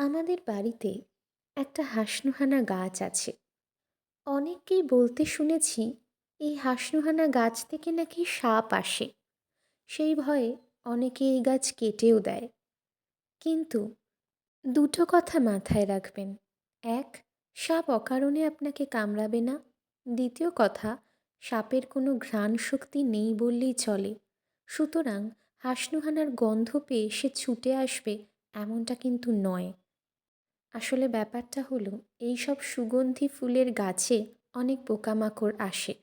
আমাদের বাড়িতে একটা হাসনুহানা গাছ আছে। অনেককেই বলতে শুনেছি এই হাসনুহানা গাছ থেকে নাকি সাপ আসে। সেই ভয়ে অনেকে এই গাছ কেটেও দেয়। কিন্তু দুটো কথা মাথায় রাখবেন। এক, সাপ অকারণে আপনাকে কামড়াবে না। দ্বিতীয় কথা, সাপের কোনো ঘ্রাণ শক্তি নেই বললেই চলে। সুতরাং হাসনুহানার গন্ধ পেয়ে সে ছুটে আসবে এমনটা কিন্তু নয়। আসলে ব্যাপারটা হলো এই সব সুগন্ধি ফুলের গাছে অনেক পোকামাকড় আসে।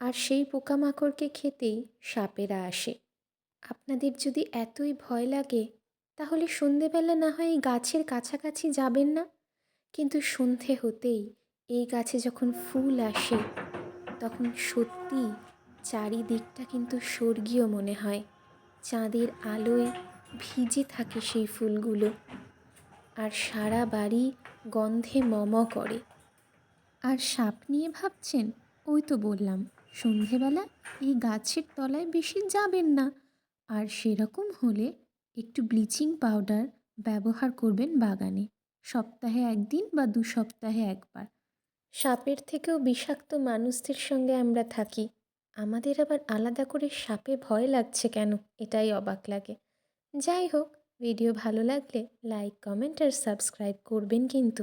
আর সেই পোকামাকড়কে খেতেই সাপেরা আসে। আপনাদের যদি এতই ভয় লাগে, তাহলে সন্ধেবেলা না হয় এই গাছের কাছাকাছি যাবেন না? কিন্তু সন্ধে হতেই এই গাছে যখন ফুল আসে, তখন সত্যি চারিদিকটা কিন্তু স্বর্গীয় মনে হয়। চাঁদের আলোয় ভিজে থাকে সেই ফুলগুলো। আর সারা বাড়ি গন্ধে মম করে। আর সাপ নিয়ে ভাবছেন, ওই তো বললাম, সন্ধেবেলা এই গাছের তলায় বেশি যাবেন না। আর সেরকম হলে একটু ব্লিচিং পাউডার ব্যবহার করবেন বাগানে, সপ্তাহে একদিন বা দু সপ্তাহে একবার। সাপের থেকেও বিষাক্ত মানুষদের সঙ্গে আমরা থাকি। আমাদের আবার আলাদা করে সাপে ভয় লাগছে কেন? এটাই অবাক লাগে। যাই হোক ভিডিও ভালো লাগলে লাইক কমেন্ট আর সাবস্ক্রাইব করবেন কিন্তু।